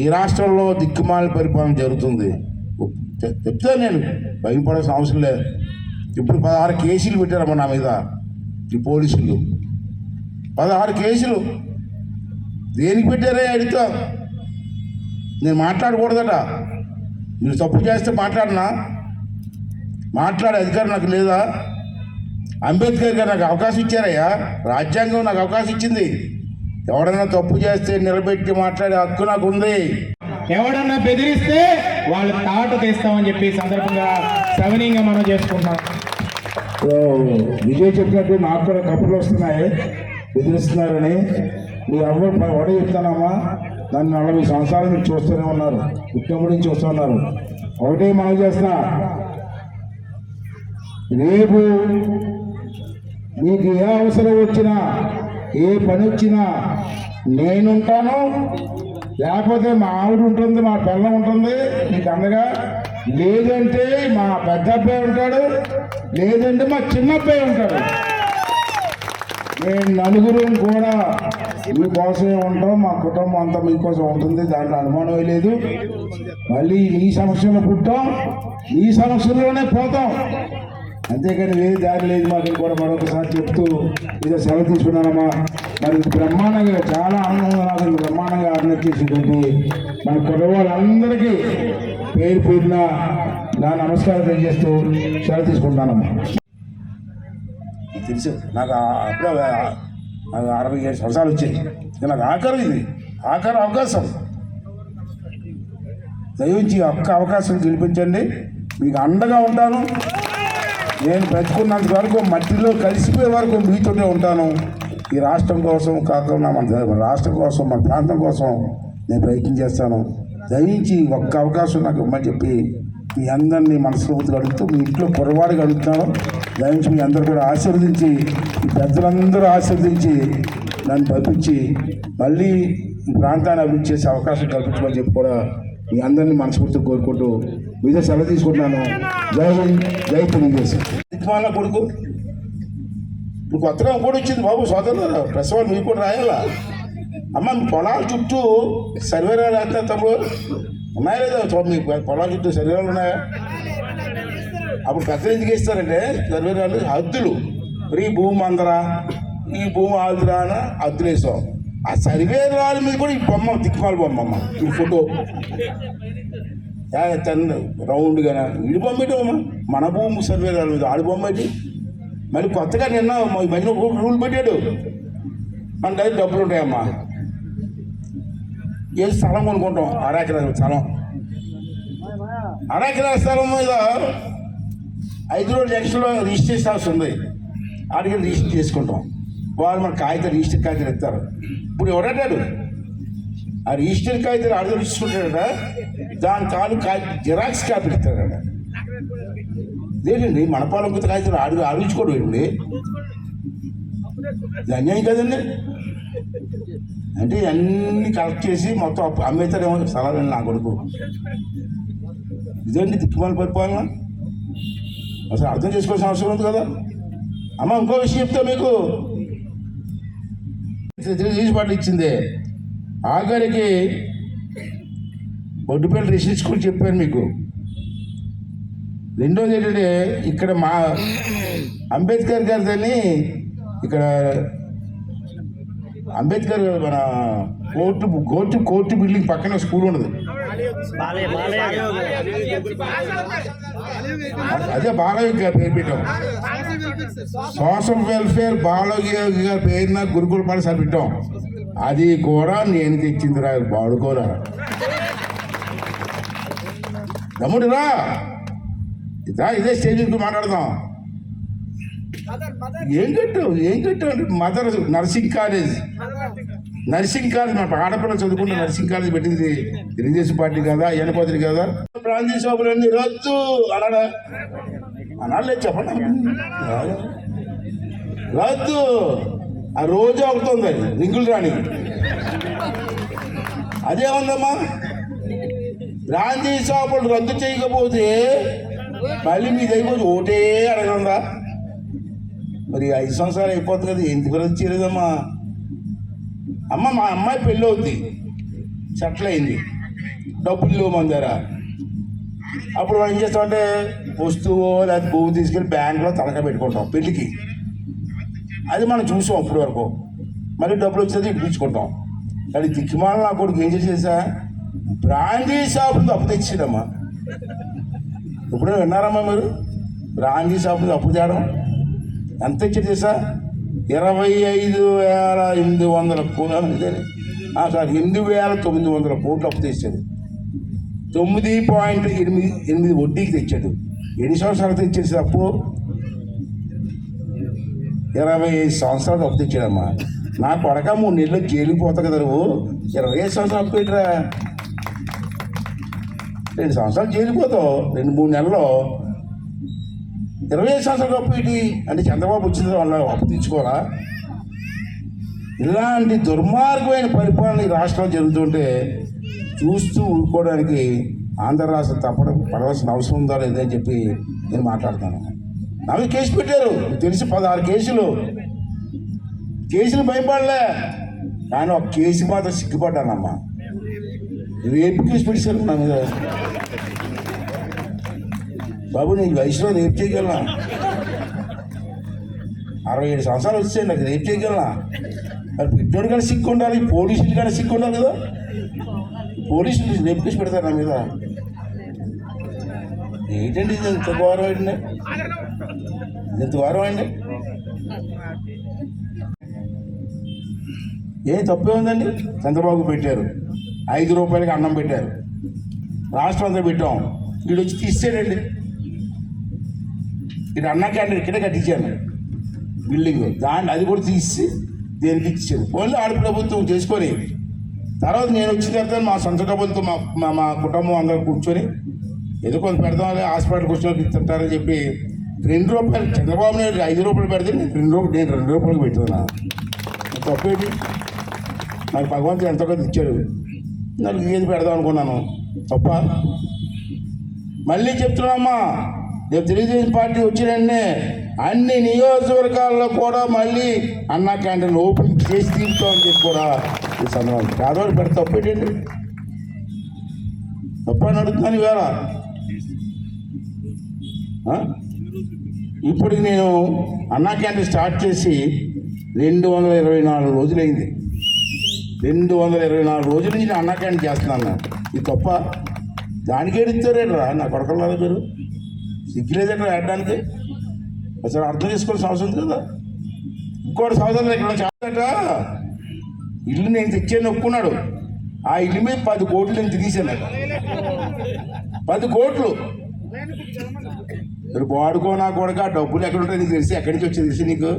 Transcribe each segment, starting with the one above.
ఈ రాష్ట్రంలో దిక్కుమాల పరిపాలన జరుగుతుంది. చెప్తాను నేను భయపడాల్సిన అవసరం లేదు. ఇప్పుడు పదహారు కేసులు పెట్టారమ్మ నా మీద ఈ పోలీసులు. పదహారు కేసులు. దేనికి పెట్టారే అడుగుతా నేను మాట్లాడకూడదట. మీరు తప్పు చేస్తే మాట్లాడినా? మాట్లాడే అధికారం నాకు లేదా? అంబేద్కర్ గారు నాకు అవకాశం ఇచ్చారయ్యా. రాజ్యాంగం నాకు అవకాశం ఇచ్చింది. ఎవడైనా తప్పు చేస్తే నిలబెట్టి మాట్లాడే హక్కు నాకు ఉంది ఎవడన్నా బెదిరిస్తే వాళ్ళు తాట తీస్తామని చెప్పి సందర్భంగా సవనీయంగా మనం చేసుకుంటున్నాం. సో విజయ్ చెప్పినట్టు నాకు కూడా కప్పులు వస్తున్నాయి. బెదిరిస్తున్నారని. మీ అవ్వ వడ చెప్తానమ్మా. నన్ను నలభై సంవత్సరాల నుంచి చూస్తూనే ఉన్నారు. పుట్టినప్పటి నుంచి చూస్తున్నారు ఒకటే మనం చేస్తున్నా. రేపు మీకు ఏ అవసరం వచ్చినా ఏ పని వచ్చినా నేనుంటాను లేకపోతే మా ఆవిడ ఉంటుంది మా పిల్ల ఉంటుంది నీకు అందగా లేదంటే మా పెద్ద అబ్బాయి ఉంటాడు లేదంటే మా చిన్న అబ్బాయి ఉంటాడు. మేము నలుగురు కూడా మీకోసమే ఉంటాం మా కుటుంబం అంతా మీకోసం ఉంటుంది దాంట్లో అనుమానం లేదు. మళ్ళీ ఈ సమస్యలో పుట్టాం ఈ సమస్యలోనే పోతాం. అంతేకాని వేరే దారి లేదు మాకు కూడా మరొకసారి చెప్తూ ఇదో సెలవు తీసుకున్నానమ్మా. మరి బ్రహ్మాండంగా చాలా ఆనందంగా నాకు బ్రహ్మాండంగా ఆర్డర్ చేసేటువంటి మన కుర్రవాళ్ళందరికీ పేరు పేరున నా నమస్కారం తెలియజేస్తూ సెలవు తీసుకుంటానమ్మా తెలుసు నాకు అప్పుడే నాకు అరవై ఏడు సంవత్సరాలు వచ్చాయి. ఇక నాకు ఆఖరు ఇది ఆఖరు అవకాశం. దయించి ఒక్క అవకాశం గెలిపించండి మీకు అండగా ఉంటాను. నేను బ్రతుకున్నంత వరకు మట్టిలో కలిసిపోయే వరకు మీతోనే ఉంటాను. ఈ రాష్ట్రం కోసం కాకుండా మన రాష్ట్రం కోసం మన ప్రాంతం కోసం నేను ప్రయత్నం చేస్తాను. దయించి ఒక్క అవకాశం నాకు ఇవ్వమని చెప్పి మీ అందరినీ మనస్ఫూర్తిగా అడుగుతూ మీ ఇంట్లో పొరవాడిగా అడుగుతున్నాను. దయించి మీ అందరూ కూడా ఆశీర్వదించి ఈ పెద్దలందరూ ఆశీర్వదించి నన్ను పంపించి మళ్ళీ ఈ ప్రాంతాన్ని అభివృద్ధి చేసే అవకాశం కల్పించమని చెప్పి కూడా మీ అందరినీ మనస్ఫూర్తిగా కోరుకుంటూ మీద సెలవు తీసుకుంటున్నాను? జై జై తెలియజేసి దిక్కుమాల కొడుకు. ఇప్పుడు కొత్తగా కూడా వచ్చింది బాబు సోదరులు ప్రెస్ వాళ్ళు మీకు కూడా రాయాలా? అమ్మ మీ పొలాల చుట్టూ సర్వేరాలు వేస్తా తమ్ముడు? ఉన్నాయా లేదా? చూడండి మీ పొలాల చుట్టూ సర్వేరాలు ఉన్నాయా? అప్పుడు పెద్దలు ఎందుకు ఇస్తారంటే సర్వేరాలు హద్దులు. మరి ఈ భూమి అందరా? ఈ భూమి ఆదురా అని హద్దులు వేసాం ఆ సర్వే మీద కూడా ఈ బొమ్మ దిక్కుమాల బొమ్మ అమ్మ. ఈ ఫోటో. తను రౌండ్గా ఇడి బొమ్మ ఏంటి మన భూమి సర్వే రాళ్ళ ఆడి బొమ్మ మళ్ళీ కొత్తగా నిన్న మధ్యన రూల్ పెట్టాడు. మన దగ్గర డబ్బులు ఉంటాయమ్మా. ఏ స్థలం కొనుక్కుంటాం. అరాకిరాల స్థలం. అరాకిరాల స్థలం మీద ఐదు రోజులు ఎక్స్ట్రా రిజిస్ట్రేషన్ హౌస్ ఉంది. అడిగి రిజిస్టర్ చేసుకుంటాం. వాళ్ళు మన కాగితం రిజిస్టర్ కాగితాలు ఇస్తారు. ఇప్పుడు ఎవరంటాడు ఆ రిజిస్టర్ కాగితాలు అడిగి రిజిస్టర్ దాని కాలు జిరాక్స్ కాపీ ఇస్తాడు లేదండి మన పొలం కొత్త కాగితాలు ఆడు ఆడించుకోడు అండి ఇది అన్యాయం కదండి అంటే అన్ని కలెక్ట్ చేసి మొత్తం అప్పు- అమ్మేస్తారేమో స్థలాలు నా కొడుకు ఇదండి దిక్కుమాల పరిపాలన అసలు అర్థం చేసుకోవాల్సిన అవసరం ఉంది కదా అమ్మ ఇంకో విషయం చెప్తా మీకు తీసి పాటలు ఇచ్చిందే ఆఖరికి బొడ్డుపల్లి రిషి స్కూల్ చెప్పాను మీకు. రెండోది ఏంటంటే ఇక్కడ మా అంబేద్కర్ గారిదని ఇక్కడ అంబేద్కర్ మన కోర్టు కోర్టు కోర్టు బిల్డింగ్ పక్కన స్కూల్ ఉన్నది. అదే బాలయోగి గారు పేరు పెట్టాం. సోషల్ వెల్ఫేర్ బాలయోగి గారి పేరున గురుకుల పాఠశాల పెట్టాం. అది కూడా నేను తెచ్చిందిరా వాడుకోరా. తమ్ముడురా ఇదా ఇదే స్టేజ్ మీద మాట్లాడదాం. ఏం కట్టు ఏం కట్టు అంటే mother nursing college nursing college మన ఆడపిల్ల చదువుకుంటే నర్సింగ్ కాలేజ్ పెట్టింది. తెలుగుదేశం పార్టీ కదా ఎనపోతుంది కదా. ప్రాంతీయ శోభలన్నీ రద్దు. అన్నాడా. అనాలే చెప్పండి. రద్దు. ఆ రోజు అవుతుంది రింగులు రాని. అదే ఉందమ్మా గాంధీ షాపులు రద్దు చేయకపోతే మళ్ళీ మీ దగ్గర ఒకటే అడగందా? మరి ఐదు సంవత్సరాలు అయిపోతుంది కదా ఎందుకు రద్దు చేయలేదమ్మా? అమ్మ మా అమ్మాయి పెళ్ళి అవుద్ది. సెటిల్ అయింది డబ్బులు లేవు మన దగ్గర. అప్పుడు మనం ఏం చేస్తామంటే వస్తువు లేదా భూమి తీసుకెళ్ళి బ్యాంకులో తనఖా పెట్టుకుంటాం పెళ్ళికి. అది మనం చూసాం అప్పటి వరకు. మళ్ళీ డబ్బులు వచ్చేది ఇప్పించుకుంటాం. కానీ దిక్కుమాల నా కొడుకు ఏం చేసేసా బ్రాందీ షాపుకి అప్పు తెచ్చిందమ్మా ఇప్పుడు విన్నారమ్మా మీరు? బ్రాందీ షాపుకి అప్పు తేడం? ఎంత ఇచ్చి తెలుసా? ఇరవై ఐదు వేల ఎనిమిది వందల కోట్లు. సార్ ఎనిమిది వేల తొమ్మిది వందల కోట్లు అప్పు తెచ్చాడు తొమ్మిది పాయింట్ ఎనిమిది ఎనిమిది వడ్డీకి తెచ్చాడు. ఎన్ని సంవత్సరాలు తెచ్చేసి అప్పు? ఇరవై ఐదు సంవత్సరాలు అప్పు తెచ్చాడమ్మా. నా కొడక మూడు నెలలు జైలుకి పోతా కదా నువ్వు. ఇరవై ఐదు సంవత్సరాలు అప్పు పెట్టరా రెండు సంవత్సరాలు జైలిపోతావు రెండు మూడు నెలల్లో. ఇరవై ఐదు సంవత్సరాలు అప్పు ఏంటి? అంటే చంద్రబాబు వచ్చిన వాళ్ళ అప్పు తీర్చుకోరా? ఇలాంటి దుర్మార్గమైన పరిపాలన ఈ రాష్ట్రంలో జరుగుతుంటే చూస్తూ ఊరుకోవడానికి ఆంధ్ర రాష్ట్రం తప్పడం పడవలసిన అవసరం ఉందా లేదని చెప్పి నేను మాట్లాడతాను. నా కేసు పెట్టారు. తెలిసి పదహారు కేసులు. కేసులు భయపడలే. కానీ ఒక కేసు మాత్రం సిగ్గుపడ్డానమ్మా. రేపు కేసు పెట్టారు నా మీద బాబు నేను వయసులో రేపు చేయగలనా? అరవై ఏడు సంవత్సరాలు వచ్చాయి నాకు రేపు చేయగలనా? మరి పెట్టోడు కానీ సిక్కు ఉండాలి పోలీసులు కానీ సిక్కు ఉండాలి కదా? పోలీసులు రేపు కేసు పెడతారు నా మీద? ఏంటండి ఇది ఎంత ఘోరం అండి? ఎంత ఘోరం అండి? ఏం తప్పే ఉందండి? చంద్రబాబు పెట్టారు. ఐదు రూపాయలకి అన్నం పెట్టారు. రాష్ట్రం అంతా పెట్టాం. వీడు వచ్చి తీసేయండి. ఇది అన్నా క్యాంటీన్ ఇక్కడే కట్టించాను. బిల్డింగ్. దాన్ని అది కూడా తీసి దేనికి ఇచ్చారు? ఓన్లీ ఆడ ప్రభుత్వం చేసుకొని. తర్వాత నేను వచ్చిన తర్వాత మా సొంత డబ్బులతో మా మా కుటుంబం అందరూ కూర్చొని ఏదో కొంత పెడదాం హాస్పిటల్కి వచ్చిన వాళ్ళకి తింటారని చెప్పి రెండు రూపాయలు చంద్రబాబు నాయుడు ఐదు రూపాయలు పెడితే నేను రెండు రూపాయలు నేను రెండు రూపాయలు పెట్టుకున్నా తప్పేంటి? నాకు భగవంతుడు ఎంతో కొంత ఇచ్చాడు. నాకు ఏది పెడదాం అనుకున్నాను. తప్ప. మళ్ళీ చెప్తున్నామ్మా రేపు తెలుగుదేశం పార్టీ వచ్చిన అన్ని నియోజకవర్గాల్లో కూడా మళ్ళీ అన్నా క్యాంటీన్ ఓపెన్ చేసి తీరుతామని చెప్పి కూడా ఈ సందర్భం. పేదవాళ్ళు పెడితే తప్పేటండి తప్ప అని అడుగుతున్నాను ఇవాళ. ఇప్పటికి నేను అన్నా క్యాంటీన్ స్టార్ట్ చేసి రెండు వందల ఇరవై నాలుగు రోజులైంది. రెండు వందల ఇరవై నాలుగు రోజుల నుంచి నేను అన్నా క్యాంటీన్ చేస్తున్నాను ఇది తప్ప దానికి ఏడిస్తారేట్రా నా కొడకల్లారా మీరు సిగ్గులేదట్రా వేయడానికి అసలు అర్థం చేసుకోవాల్సిన అవసరం కదా. ఇంకోటి సంవత్సరం ఇక్కడ చేస్తాట ఇల్లు నేను తెచ్చాను ఒప్పుకున్నాడు ఆ ఇల్లు మీద పది కోట్లు నేను తీసాను పది కోట్లు. మీరు వాడుకో నా కొడక ఆ డబ్బులు ఎక్కడ ఉంటాయి నీకు తెలిసి ఎక్కడి నుంచి వచ్చి తెలిసి నీకు?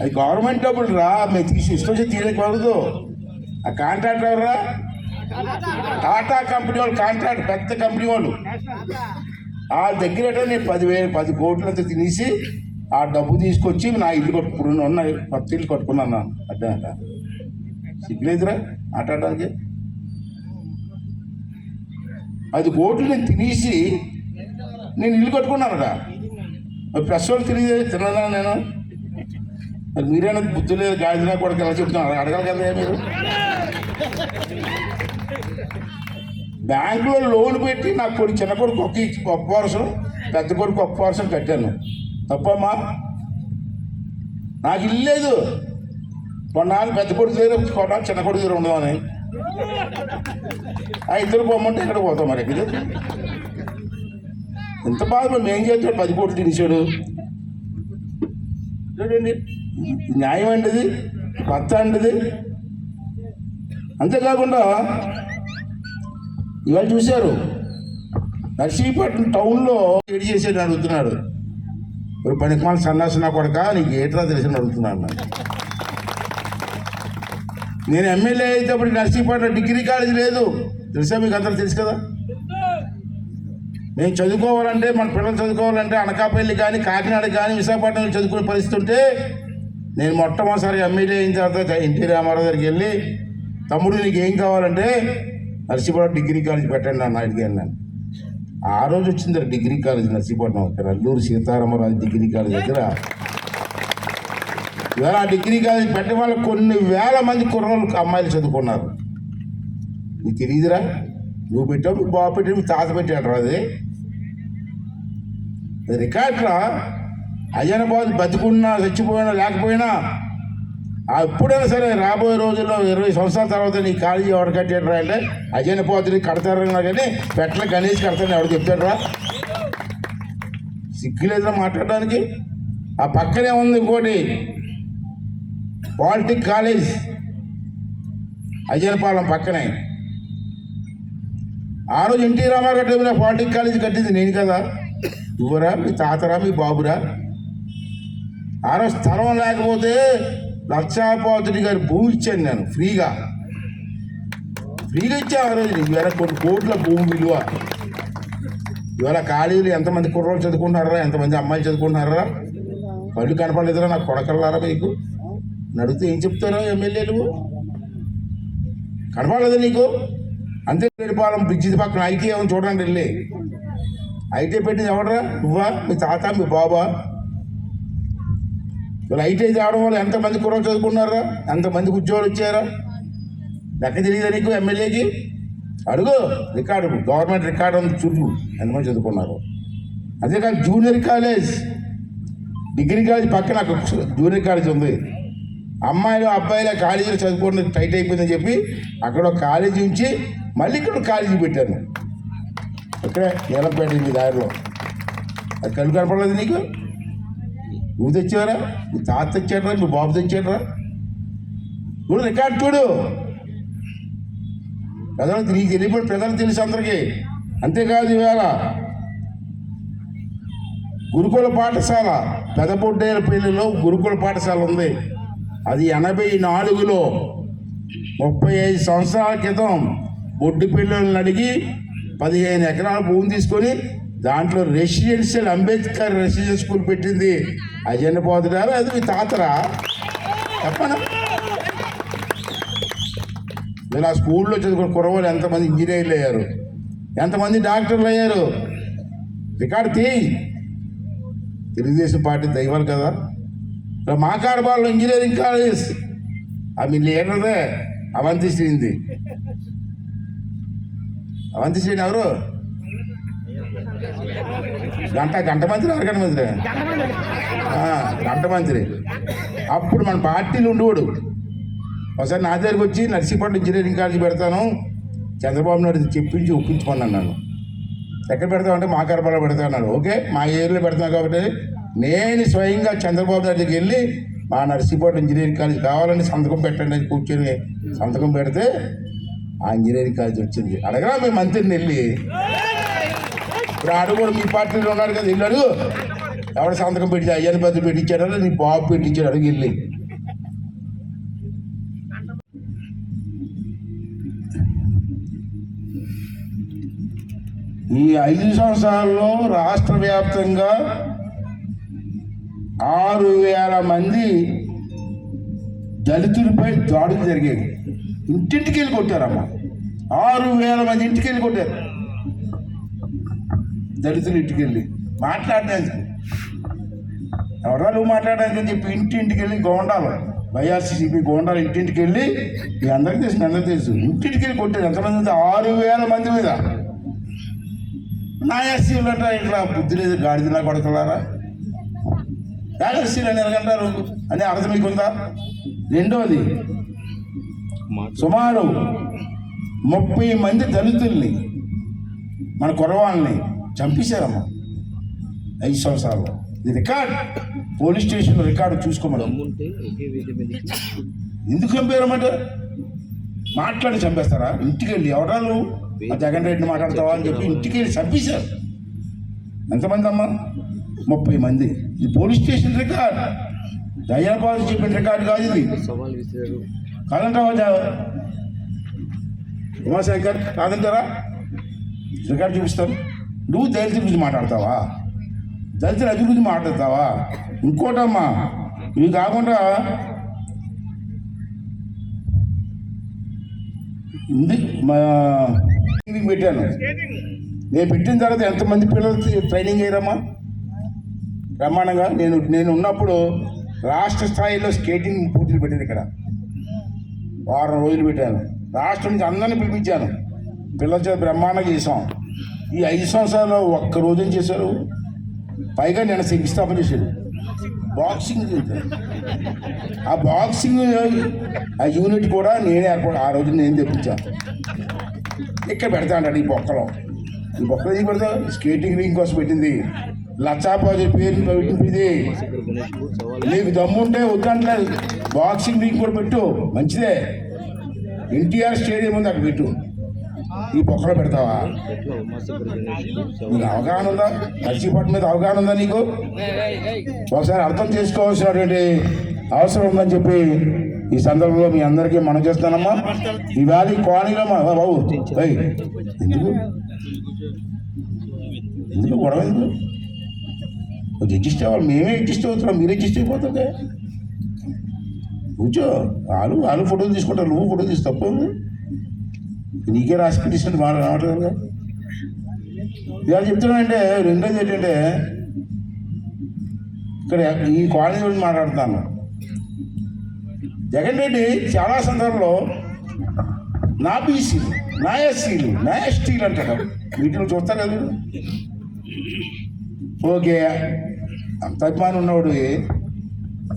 అది గవర్నమెంట్ డబ్బులు రా మేము తీసి ఇష్టం వచ్చి తీయడానికి ఆ కాంట్రాక్టర్ ఎవరా టాటా కంపెనీ వాళ్ళు కాంట్రాక్ట్ పెద్ద కంపెనీ వాళ్ళు. వాళ్ళ దగ్గర నేను పదివేలు పది కోట్లతో తినేసి ఆ డబ్బు తీసుకొచ్చి నా ఇల్లు కట్టుకుని ఉన్నాయి కొత్త ఇల్లు కట్టుకున్నాను అడ్డాక సిగ్గులేదురా ఆటాడడానికి పది కోట్లు నేను తినేసి నేను ఇల్లు కట్టుకున్నానురా. మరి ప్రెస్ వాళ్ళు తిరిగి తినదా నేను? మరి మీరైనా బుద్ధి లేదు గాడినా కూడా ఎలా చెప్తున్నారు? అడగాలి కదా మీరు? బ్యాంకులో లోన్ పెట్టి నా కొడుకు చిన్న కొడుకు ఒక ఇచ్చి గొప్ప వర్షం పెద్ద కొడుకు గొప్ప వర్షం కట్టాను. తప్పమ్మా. నాకు ఇల్లు లేదు. కొన్నాళ్ళు పెద్ద కొడుకు దగ్గర కొన్నాళ్ళు చిన్న కొడుకు దగ్గర ఉండదామని ఆ ఇద్దరు పోమంటే ఇక్కడ పోతాం మరి? ఇక్కడ ఎంత బాధ మేము ఏం చేస్తాడు పది కోట్లు తినేసాడు చూడండి. న్యాయం అండి ఇది కొత్త అండి ఇది అంతేకాకుండా ఇవాళ చూశారు నర్సీపట్నం టౌన్లో ఏడు చేసేది అడుగుతున్నాడు. ఇప్పుడు పనికిమాల సన్నాసిన కొడక నీకు ఏట్రా తెలిసిన అడుగుతున్నాను నేను ఎమ్మెల్యే అయినప్పుడు నర్సీపట్నం డిగ్రీ కాలేజ్ లేదు. తెలుసా మీకు అందరూ తెలుసు కదా? మేము చదువుకోవాలంటే మన పిల్లలు చదువుకోవాలంటే అనకాపల్లి కానీ కాకినాడ కానీ విశాఖపట్నం చదువుకునే పరిస్థితి ఉంటే నేను మొట్టమొదటిసారి ఎమ్మెల్యే అయిన తర్వాత ఎన్టీ రామారావు దగ్గరికి వెళ్ళి తమ్ముడు నీకు ఏం కావాలంటే నర్సీపట్నం డిగ్రీ కాలేజ్ పెట్టండి అన్న అడిగాను నేను. ఆ రోజు వచ్చింది డిగ్రీ కాలేజ్ నర్సీపట్నం అక్కడ అల్లూరు సీతారామరాజు డిగ్రీ కాలేజ్ దగ్గర. ఇవాళ ఆ డిగ్రీ కాలేజ్ పెట్టే వాళ్ళు కొన్ని వేల మంది కుర్రోళ్ళు అమ్మాయిలు చదువుకున్నారు. నీకు తెలియదురా నువ్వు పెట్టావు బాబు పెట్టావు తాత పెట్టాడు రా అది. అది అయ్యనబాద్ బతికున్నా చచ్చిపోయినా లేకపోయినా ఎప్పుడైనా సరే రాబోయే రోజుల్లో ఇరవై సంవత్సరాల తర్వాత నీ కాలేజీ ఎవరు కట్టాడు అంటే అజయనపోతుని కడతారన్నా కానీ పెట్టలు గణేష్ కడతారని ఎవరు చెప్తాడు సిగ్గులేదురా మాట్లాడడానికి? ఆ పక్కనే ఉంది ఇంకోటి పాలిటిక్ కాలేజ్. అజయనపాలెం పక్కనే. ఆ రోజు ఎన్టీ రామారావు టైంలో పాలిటిక్ కాలేజ్ కట్టింది నేను కదా. నువ్వురా మీ తాతరా మీ బాబురా? ఆ రోజు స్థలం లేకపోతే లక్షాపాతుడి గారి భూమి ఇచ్చాను నేను ఫ్రీగా. ఫ్రీగా ఇచ్చాను ఆ రోజు. ఇవాళ వేరే కొన్ని కోట్ల భూమి విలువ. ఇవాళ ఖాళీలు ఎంతమంది కుర్రోళ్ళు చదువుకుంటున్నారా ఎంతమంది అమ్మాయిలు చదువుకుంటున్నారా? పళ్ళు కనపడలేదురా నాకు కొడకల్లారా మీకు? నడిగితే ఏం చెప్తారా ఎమ్మెల్యేలు? కనపడలేదు నీకు? అంతే పాలెం బ్రిడ్జి పక్కన ఐటీ ఏమైనా చూడండి వెళ్ళి. ఐటీ పెట్టింది ఎవడరా? నువ్వా? మీ తాత? మీ బాబా? ఇలా ఐటీ తేవడం వల్ల ఎంతమంది కుర్రలు చదువుకున్నారా? ఎంతమందికి ఉద్యోగాలు ఇచ్చారా? లెక్క తెలియదా నీకు ఎమ్మెల్యేకి? అడుగు రికార్డు గవర్నమెంట్ రికార్డు ఉంది చూడు ఎంతమంది చదువుకున్నారు. అంతేకాదు జూనియర్ కాలేజ్ డిగ్రీ కాలేజ్ పక్కన జూనియర్ కాలేజ్ ఉంది. అమ్మాయిలు అబ్బాయిలు కాలేజీలో చదువుకోవడం టైట్ అయిపోయిందని చెప్పి అక్కడ కాలేజీ ఉంచి మళ్ళీ ఇక్కడ కాలేజీ పెట్టాను ఇక్కడ నీలంపేట మీ దారిలో. అది కళ్ళు కనపడలేదు నీకు? నువ్వు తెచ్చావరా? మీ తాత తెచ్చాడరా? మీ బాబు తెచ్చాడరా? చూడు రికార్డ్ చూడు. ప్రజలకు నీకు తెలియబడి ప్రజలకు తెలుసు అందరికీ. అంతేకాదు ఇవాళ గురుకుల పాఠశాల పెదపొడ్డేల పెళ్ళిలో గురుకుల పాఠశాల ఉంది. అది ఎనభై నాలుగులో ముప్పై ఐదు సంవత్సరాల క్రితం బొడ్డు పిల్లలను అడిగి పదిహేను ఎకరాల భూమి తీసుకొని దాంట్లో రెసిడెన్షియల్ అంబేద్కర్ రెసిడెన్షియల్ స్కూల్ పెట్టింది. అజెండ పోతున్నారు అది మీ తాతరా? చెప్పనా? ఇలా స్కూల్లో చదువుకున్న కుర్రవాళ్ళు ఎంతమంది ఇంజనీర్లు అయ్యారు? ఎంతమంది డాక్టర్లు అయ్యారు? రికార్డు తీయి. తెలుగుదేశం పార్టీ దైవాలు కదా. ఇలా మాకాడబాల్లో ఇంజనీరింగ్ కాలేజ్. ఆ మీ లీడర్దే అవంతి శ్రీంది అవంతి శ్రీని ఎవరు? గంట గంట మంత్రి అరగంట మంత్రి గంట మంత్రి అప్పుడు మన పార్టీలు ఉండేవాడు. ఒకసారి నా దగ్గరికి వచ్చి నర్సీపట్నం ఇంజనీరింగ్ కాలేజ్ పెడతాను. చంద్రబాబు నాయుడు చెప్పించి ఒప్పించుకున్నాను అన్నాను ఎక్కడ పెడతామంటే మా కరపాలో పెడతా అన్నాడు. ఓకే మా ఏరియాలో పెడతాం కాబట్టి నేను స్వయంగా చంద్రబాబు నాయుడు దగ్గరికి వెళ్ళి మా నర్సీపట్నం ఇంజనీరింగ్ కాలేజ్ కావాలని సంతకం పెట్టండి అని కూర్చొని సంతకం పెడితే ఆ ఇంజనీరింగ్ కాలేజ్ వచ్చింది. అడగరా మీ మంత్రిని వెళ్ళి? ఇప్పుడు ఆడు కూడా మీ పార్టీలో ఉన్నాడు కదా ఇల్లు అడుగు ఎవడ సంతకం పెట్టి అయ్యని పెద్ద పెట్టించాడో? నీ బాబు పెట్టించాడు? అడుగు వెళ్ళి. ఈ ఐదు సంవత్సరాల్లో రాష్ట్ర వ్యాప్తంగా ఆరు వేల మంది దళితులపై దాడులు జరిగాయి. ఇంటింటికి వెళ్ళి కొట్టారమ్మా. ఆరు వేల మంది ఇంటికి వెళ్ళి కొట్టారు. దళితులు ఇంటికి వెళ్ళి మాట్లాడడానికి ఎవరాలు మాట్లాడడానికి అని చెప్పి ఇంటింటికి వెళ్ళి గోండాలు వైఆర్సీసీపీ గోండాలు ఇంటింటికి వెళ్ళి మీ అందరికీ తెలుసు మీ అందరికీ తెలుసు. ఇంటింటికి వెళ్ళి కొట్టేది ఎంతమంది ఉంది? ఆరు వేల మంది మీద. నా ఎస్సీలు అంటే ఇట్లా బుద్ధి లేదు గాడిదలా కొడకలారా ఎస్సీలు అని ఎలాగంటారు అని అర్థం మీకు ఉందా రెండోది సుమారు ముప్పై మంది దళితుల్ని మన కురవాళ్ళని చంపేశారమ్మా. ఐదు సంవత్సరాలు ఇది రికార్డ్ పోలీస్ స్టేషన్ రికార్డు చూసుకోమడం ఎందుకు చంపారన్నమాట మాట్లాడి చంపేస్తారా? ఇంటికి వెళ్ళి ఎవరా నువ్వు? ఆ జగన్ రెడ్డిని మాట్లాడతావా అని చెప్పి ఇంటికి వెళ్ళి చంపేశారు. ఎంతమంది అమ్మా ముప్పై మంది. ఇది పోలీస్ స్టేషన్ రికార్డ్. దయాబాబు చెప్పిన రికార్డు కాదు ఇది. కాదంటావా ఉమాశంకర్ కాదంటారా రికార్డు చూపిస్తాను నువ్వు దళితుల గురించి మాట్లాడతావా? దళితుల అభివృద్ధి గురించి మాట్లాడతావా? ఇంకోటమ్మా ఇవి కాకుండా ట్రైనింగ్ పెట్టాను. నేను పెట్టిన తర్వాత ఎంతమంది పిల్లలకి ట్రైనింగ్ అయ్యారమ్మా? బ్రహ్మాండంగా. నేను నేను ఉన్నప్పుడు రాష్ట్ర స్థాయిలో స్కేటింగ్ పోటీలు పెట్టాను ఇక్కడ. వారం రోజులు పెట్టాను. రాష్ట్రం నుంచి అందరిని పిలిపించాను. పిల్లల చేత బ్రహ్మాండంగా చేసాం ఈ ఐదు సంవత్సరాలు ఒక్క రోజు ఏం చేశారు? పైగా నేను శంకుస్థాపన చేశాడు బాక్సింగ్ ఆ బాక్సింగ్ ఆ యూనిట్ కూడా నేనే ఏర్పాటు ఆ రోజు నేను తెప్పించాను ఇక్కడ పెడతా అంటాడు ఈ బొక్కలో. ఈ బొక్కలో ఏం పెడతా? స్కేటింగ్ రింగ్ కోసం పెట్టింది. లచ్చాపాజీ పేరు పెట్టింది నీకు దమ్ముంటే వద్దంటలేదు బాక్సింగ్ రింగ్ కూడా పెట్టు. మంచిదే. ఎన్టీఆర్ స్టేడియం ఉంది అక్కడ పెట్టు. ఈ పొక్కలో పెడతావా? నీకు అవగాహన ఉందా? నర్సీపట్నం మీద అవగాహన ఉందా నీకు? ఒకసారి అర్థం చేసుకోవాల్సినటువంటి అవసరం ఉందని చెప్పి ఈ సందర్భంలో మీ అందరికీ మనం చేస్తానమ్మా. ఈ ఈ కోణిలో మా బాబు ఎందుకు? ఎందుకు గొడవ ఎందుకు? కొంచెం అవ్వాలి. మేమే అడ్జస్ట్ అవుతున్నాం. మీరు అడ్జస్ట్ అయిపోతుంది కూర్చో. వాళ్ళు వాళ్ళు ఫోటోలు తీసుకుంటారు. నువ్వు ఫోటో తీసి తప్పు ఉంది నీకే రాసి పెట్టించినట్టు మాట రావట్లేదు ఇవాళ చెప్తున్నానంటే రెండోది ఏంటంటే ఇక్కడ ఈ కాలనీ గురించి మాట్లాడుతాను జగన్ రెడ్డి చాలా సందర్భంలో నా బీసీలు నా ఎస్సీలు నా ఎస్టీలు అంటాడు. వీటిని చూస్తారు కదా ఓకే అంత అభిమానం ఉన్నవాడు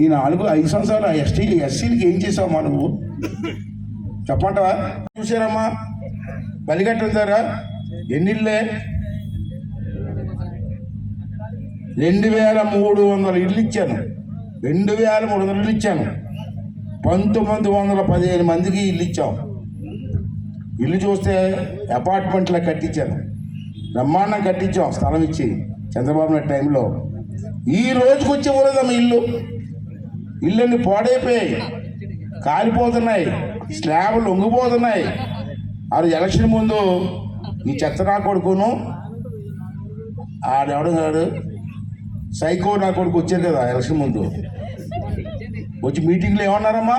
ఈ నాలుగు ఐదు సంవత్సరాలు ఎస్టీలు ఎస్సీలకి ఏం చేసావు మా నువ్వు? చెప్పంటావా చూసారమ్మా బలిగట్టుందారా ఎన్నిళ్ళే? రెండు వేల మూడు వందల ఇల్లు ఇచ్చాను. రెండు వేల మూడు వందల ఇల్లు ఇచ్చాను. పంతొమ్మిది వందల పదిహేను మందికి ఇల్లు ఇచ్చాం. ఇల్లు చూస్తే అపార్ట్మెంట్లో కట్టించాను. బ్రహ్మాండం కట్టించాం స్థలం ఇచ్చి చంద్రబాబు నాయుడు టైంలో. ఈ రోజుకి వచ్చి పోలేదమ్మ ఇల్లు. ఇళ్ళన్ని పాడైపోయాయి. కాలిపోతున్నాయి. స్లాబ్లు ఒంగిపోతున్నాయి ఆ రోజు ఎలక్షన్ ముందు ఈ చెత్త నా కొడుకును ఆడెవడం కాడు? సైకో నా కొడుకు వచ్చారు కదా ఎలక్షన్ ముందు. వచ్చి మీటింగ్లో ఏమన్నారమ్మా?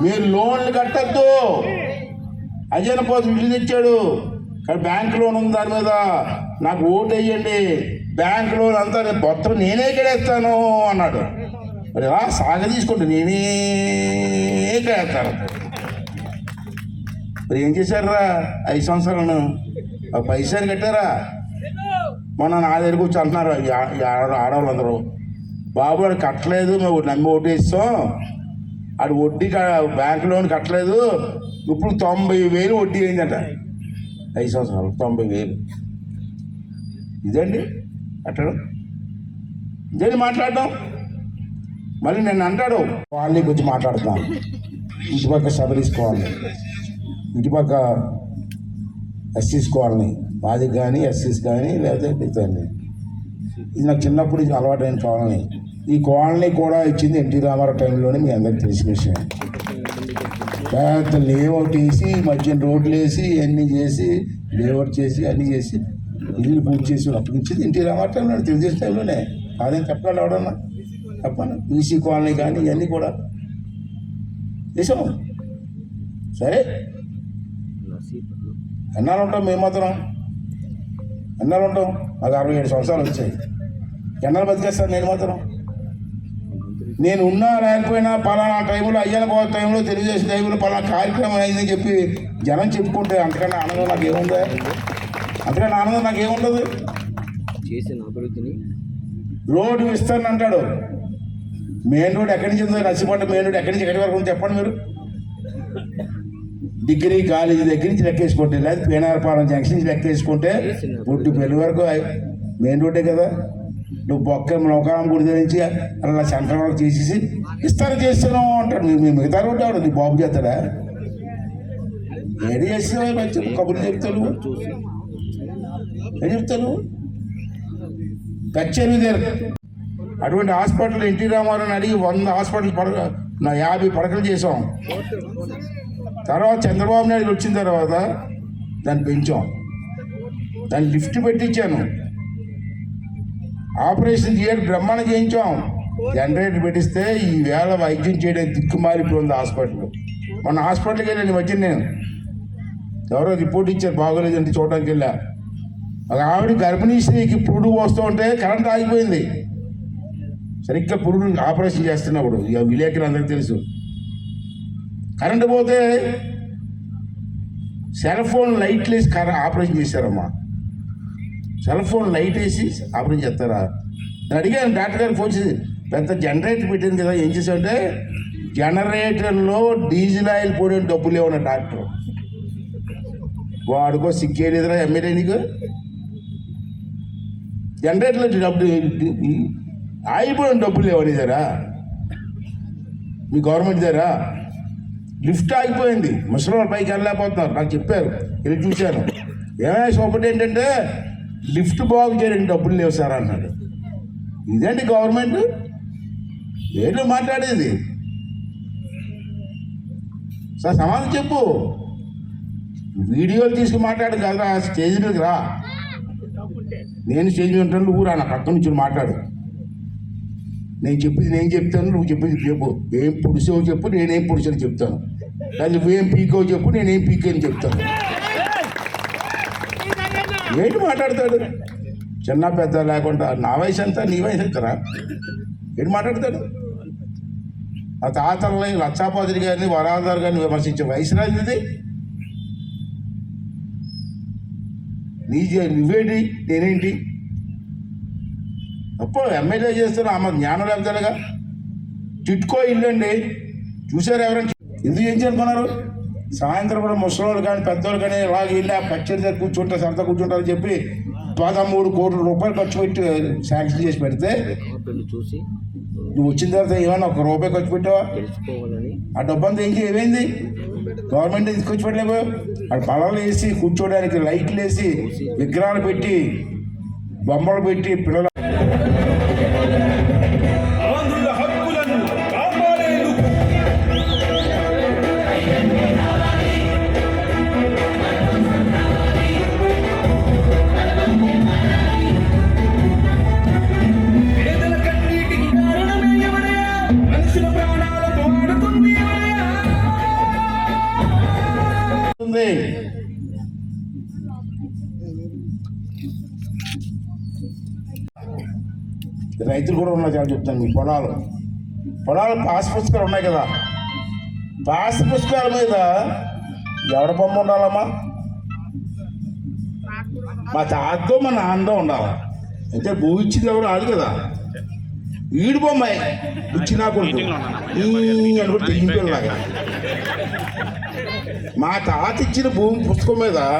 మీరు లోన్లు కట్టద్దు. అజయన పోతు ఇల్లు తెచ్చాడు. కానీ బ్యాంక్ లోన్ ఉంది దాని మీద. నాకు ఓటు వేయండి. బ్యాంక్ లోన్ అంతా నేను మొత్తం నేనే గడేస్తాను అన్నాడు. మరి సాగ తీసుకుంటే నేనే గడేస్తాను మరి ఏం చేశారా ఐదు సంవత్సరాలను ఆ పైసలు కట్టారా? మొన్న నా దగ్గరకు వచ్చి అంటున్నారు ఈ ఆ- ఆడ- ఆడవాళ్ళందరూ. బాబు వాడు కట్టలేదు మేము నమ్మి ఓటు వేస్తాం ఆడు వడ్డీ బ్యాంక్ లోన్ కట్టలేదు. ఇప్పుడు తొంభై వేలు వడ్డీ అయిందంట. ఐదు సంవత్సరాలు తొంభై వేలు. ఇదండి కట్టడం ఇదేంటి మాట్లాడడం? మళ్ళీ నేను అంటాడు. వాళ్ళని గురించి మాట్లాడుతున్నాను ఇటుపక్క సబరీసుకోవాలి ఇటుపక్క ఎస్సీస్ కాలనీ. మాది కానీ ఎస్సీస్ కానీ లేకపోతే ఇది నాకు చిన్నప్పుడు ఇది అలవాటైన కాలనీ. ఈ కాలనీ కూడా ఇచ్చింది ఎన్టీ రామారావు టైంలోనే మీ అందరికి తెలిసిన విషయం. పెద్ద లేఅవుట్ వేసి మధ్యన రోడ్లు వేసి అన్నీ చేసి లేఅవుట్ చేసి అన్నీ చేసి ఇల్లు పూర్తి చేసి అప్పగించింది ఎన్టీ రామారావు టైంలో తెలుగుదేశం టైంలోనే. అదేం చెప్పగలరు ఎవడన్నా చెప్పండి. ఈసీ కాలనీ కానీ ఇవన్నీ కూడా. చేసాము సరే. ఎన్నాళ్ళు ఉంటాం మేము మాత్రం? ఎన్నాళ్ళు ఉంటాం నాకు అరవై ఏడు సంవత్సరాలు వచ్చాయి. ఎన్నాళ్ళు బతికేస్తాను నేను మాత్రం? నేను ఉన్నా లేకపోయినా పలానా టైంలో అయ్యన గోడ టైంలో తెలుగుదేశం టైంలో పలానా కార్యక్రమం అయిందని చెప్పి జనం చెప్పుకుంటే అంతకన్నా ఆనందం నాకు ఏముంది? అంతకన్నా ఆనందం నాకు ఏముండదు? చేసిన అభివృద్ధిని రోడ్డు విస్తరణ అంటాడు. మెయిన్ రోడ్ ఎక్కడి నుంచి ఉందో నర్సిపట్నం మెయిన్ రోడ్ ఎక్కడి నుంచి ఎక్కడి వరకు ఉందో చెప్పండి మీరు? డిగ్రీ కాలేజీ దగ్గర నుంచి లెక్కేసుకుంటే లేదా పేనారపాలెం జంక్షన్ నుంచి లెక్కేసుకుంటే పుట్టి పెళ్ళి వరకు మెయిన్ రోడ్డే కదా. నువ్వు బొక్క నౌకాలం గుడి నుంచి అలా సెంటర్ వరకు చేసేసి ఇస్తారు చేస్తున్నావు అంటాడు. మీ- మిగతా రోడ్డు ఎవడు? నీ బాబు చేస్తాడా? ఏది చేస్తున్నావు? మంచి కబుర్లు చెప్తాను ఏం చెప్తాను కచ్చేరి అటువంటి హాస్పిటల్ ఎన్టీ రామారావుని అడిగి వంద హాస్పిటల్ పడక నా యాభై పడకలు చేసాం తర్వాత చంద్రబాబు నాయుడు వచ్చిన తర్వాత దాన్ని పెంచాం. దాన్ని లిఫ్ట్ పెట్టించాను. ఆపరేషన్ చేయడం బ్రహ్మాండ చేయించాం. జనరేటర్ పెట్టిస్తే ఈ వేళ వైద్యం చేయడానికి దిక్కుమారిపోయింది హాస్పిటల్. మొన్న హాస్పిటల్కి వెళ్ళాను ఈ మధ్య నేను ఎవరో రిపోర్ట్ ఇచ్చారు బాగోలేదంటే చూడడానికి వెళ్ళా. ఒక ఆవిడ గర్భిణీ స్త్రీకి పురుడు వస్తూ ఉంటే కరెంట్ ఆగిపోయింది. సరిగ్గా పురుడు ఆపరేషన్ చేస్తున్నప్పుడు ఇక విలేకరులు అందరికీ తెలుసు. కరెంటు పోతే సెల్ ఫోన్ లైట్లు వేసి కర ఆపరేషన్ చేశారమ్మా. సెల్ ఫోన్ లైట్ వేసి ఆపరేషన్ చేస్తారా? నేను అడిగాను డాక్టర్ గారికి ఫోన్ చేసి పెద్ద జనరేటర్ పెట్టింది కదా ఏం చేశామంటే జనరేటర్లో డీజిల్ ఆయిల్ పోయిన డబ్బులు ఏమన్నా డాక్టర్. వాడుకో సిగ్గేలేదురా ఎమ్మెల్యే నీకు. జనరేటర్లో డబ్బులు ఆయిల్ పోయిన డబ్బులు లేవని మీ గవర్నమెంట్ దగ్గర లిఫ్ట్ ఆగిపోయింది. ముసలి వాళ్ళు పైకి వెళ్ళలేకపోతున్నారు. నాకు చెప్పారు. వెళ్ళి చూశాను. ఏమైనా సూపర్ ఏంటంటే లిఫ్ట్ బాగు చేయడానికి డబ్బులు లేవు సార్ అన్నాడు. ఇదేంటి గవర్నమెంట్? ఏంటో మాట్లాడేది? సార్ సమాధానం చెప్పు. వీడియోలు తీసుకుని మాట్లాడు కదా స్టేజ్ మీదకి రా. నేను స్టేజ్ మీద ఉంటాను నువ్వు రా నా పక్క నుంచి మాట్లాడు. నేను చెప్పింది నేను చెప్తాను నువ్వు చెప్పింది చెప్పు. ఏం పుడిసావు చెప్పు నేనేం పురుషని చెప్తాను. అది నువ్వేం పీకో చెప్పు నేనేం పీకో అని చెప్తాను ఏంటి మాట్లాడతాడు? చిన్న పెద్ద లేకుండా నా వయసు ఎంత? నీ వయసు ఎంతరా? ఏంటి మాట్లాడతాడు? ఆ తాతల్ని లచ్చాపాదిరి గారిని వరాదారు గారిని విమర్శించే వయసు రాదు నీ నువ్వేంటి? నేనేంటి? అప్పుడు ఎమ్మెల్యే చేస్తారు ఆమె జ్ఞానం లేకపోతేగా టిట్కో ఇల్లు అండి చూసారు ఎవరైనా ఎందుకు ఏం చేరుకున్నారు సాయంత్రం కూడా ముసలోళ్ళు కానీ పెద్దోళ్ళు కానీ ఇలాగ వెళ్ళి ఆ పచ్చడి దగ్గర కూర్చుంటారు సరదా కూర్చుంటారని చెప్పి పదమూడు కోట్ల రూపాయలు ఖర్చు పెట్టి శాంక్షన్ చేసి పెడితే చూసి నువ్వు వచ్చిన తర్వాత ఏమైనా ఒక రూపాయి ఖర్చు పెట్టావా? ఆ డబ్బంతా ఇంక ఏమైంది? గవర్నమెంట్ తీసుకొచ్చి పెట్టలేవు? అక్కడ బలాలు వేసి కూర్చోడానికి లైట్లు వేసి విగ్రహాలు పెట్టి బొమ్మలు పెట్టి పిల్లలు రైతులు కూడా ఉన్నారు చాలా చెప్తాను మీ పొలాలు. పొలాలు పాస్ పుస్తకాలు ఉన్నాయి కదా. పాస్ పుస్తకాల మీద ఎవడ బొమ్మ ఉండాలమ్మా? మా తాతతో మా నాన్నతో ఉండాలి? అయితే భూ ఇచ్చింది ఎవరు రాదు కదా. ఈడు బొమ్మాయి ఇచ్చినా కొడుకు. అనుకుంటే మా తాత ఇచ్చిన భూమి పుస్తకం మీద